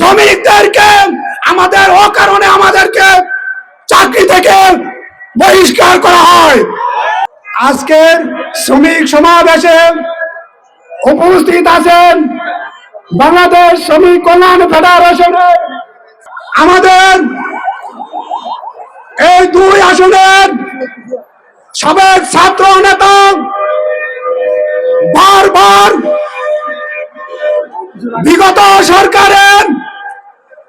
শ্রমিকদেরকে, আমাদের অকারণে আমাদেরকে চাকরি থেকে বহিষ্কার করা হয়। আজকের শ্রমিক সমাবেশে উপস্থিত আছেন বাংলাদেশ শ্রমিক কল্যাণ ফেডারেশনের আমাদের এই দুই আসনের সাবেক ছাত্র নেতা বারবার বিগত সরকারের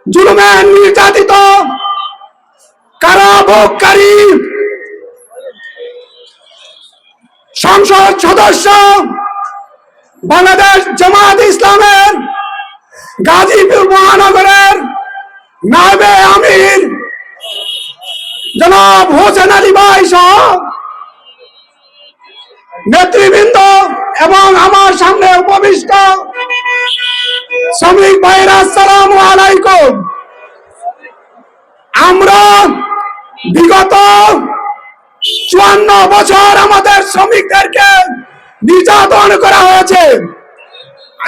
জুলুমে নির্যাতিত সংসদ সদস্য বাংলাদেশ জামাত ইসলামের গাজীপুর মহানগরের নায়েবে আমির জনাব হোসেন আলী ভাই সহ নেতৃবৃন্দ এবং আমার সামনে উপবিষ্ট শ্রমিক ভাইরা, আসসালাম আলাইকুম আমরা বিগত চুয়ান্ন বছর আমাদের শ্রমিকদেরকে নির্যাতন করা হয়েছে।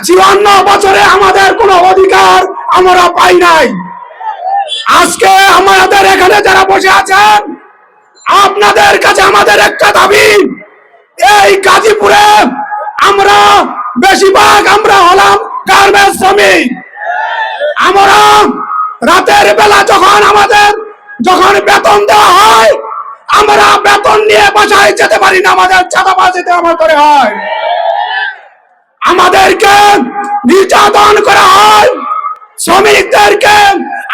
চুয়ান্ন বছরে আমাদের কোনো অধিকার আমরা পাই নাই। আজকে আমাদের এখানে যারা বসে আছেন, আপনাদের কাছে আমাদের একটা দাবি, এই গাজীপুরে আমরা বেশিরভাগ আমরা হলাম গার্মেন্টস শ্রমিক। রাতের বেলা যখন আমাদের, যখন বেতন দেওয়া হয়, আমরা বেতন নিয়ে বাসায় যেতে পারি না, আমাদের চাঁদাবাজিতে আমার করে হয়। আমাদেরকে নির্যাতন করা হয়। শ্রমিকদেরকে,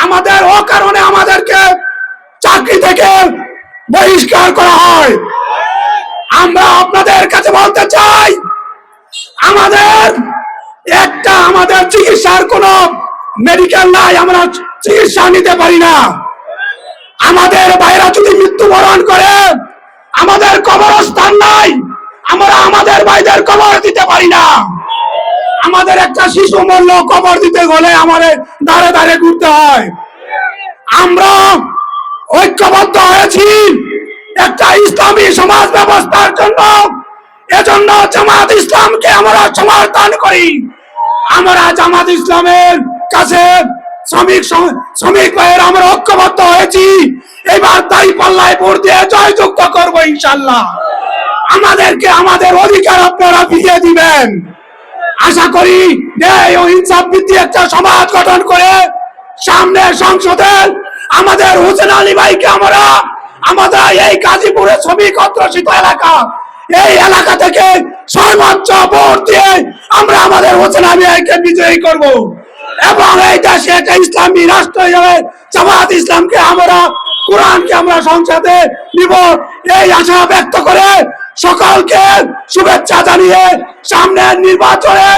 আমাদের অকারণে আমাদেরকে চাকরি থেকে বহিষ্কার করা হয়। আমরা আপনাদের কাছে বলতে চাই, আমাদের একটা আমাদের চিকিৎসার কোন মেডিকেল নাই, আমরা চিকিৎসা নিতে পারি না। আমাদের বাইরা যদি মৃত্যুবরণ করে, আমাদের কবরস্থান নাই, আমরা আমাদের ভাইদের কবর দিতে পারি না। আমাদের একটা শিশু মূল্য কবর দিতে গেলে আমাদের দাঁড়ে দাঁড়ে ঘুরতে হয়। আমরা ঐক্যবদ্ধ হয়েছি একটা ইসলামী সমাজ ব্যবস্থার জন্য। এজন্য জামাত ইসলামকে আমরা সমর্থন করি। আমরা জামাত ইসলামের কাছে শ্রমিক শ্রমিক ভাইয়ের, আমরা ঐক্যবদ্ধ হয়েছি। এবার দায়ী পাল্লায় ভোট দিয়ে জয়যুক্ত করব ইনশাল্লাহ আমাদেরকে আমাদের অধিকার আপনারা ফিরিয়ে দিবেন। আশা করি ন্যায় ও ইনসাফ ভিত্তিক একটা সমাজ গঠন করে সামনে সংসদে আমাদের হোসেন আলী ভাইকে আমরা আমাদের এই গাজীপুরের শ্রমিক অধ্যুষিত এলাকা, এই এলাকা থেকে সর্বোচ্চ ভোট দিয়ে আমরা আমাদের হোসেন আলী ভাইকে বিজয়ী করব। এবং এই দেশে একটা ইসলামী রাষ্ট্র হিসেবে জামাত ইসলামকে আমরা, কোরআনকে আমরা সংসদে নিব। এই আশা ব্যক্ত করে সকলকে শুভেচ্ছা জানিয়ে সামনের নির্বাচনে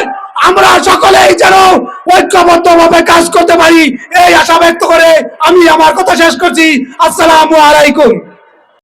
আমরা সকলেই যেন ঐক্যবদ্ধ ভাবে কাজ করতে পারি। এই আশা ব্যক্ত করে আমি আমার কথা শেষ করছি। আসসালামু আলাইকুম।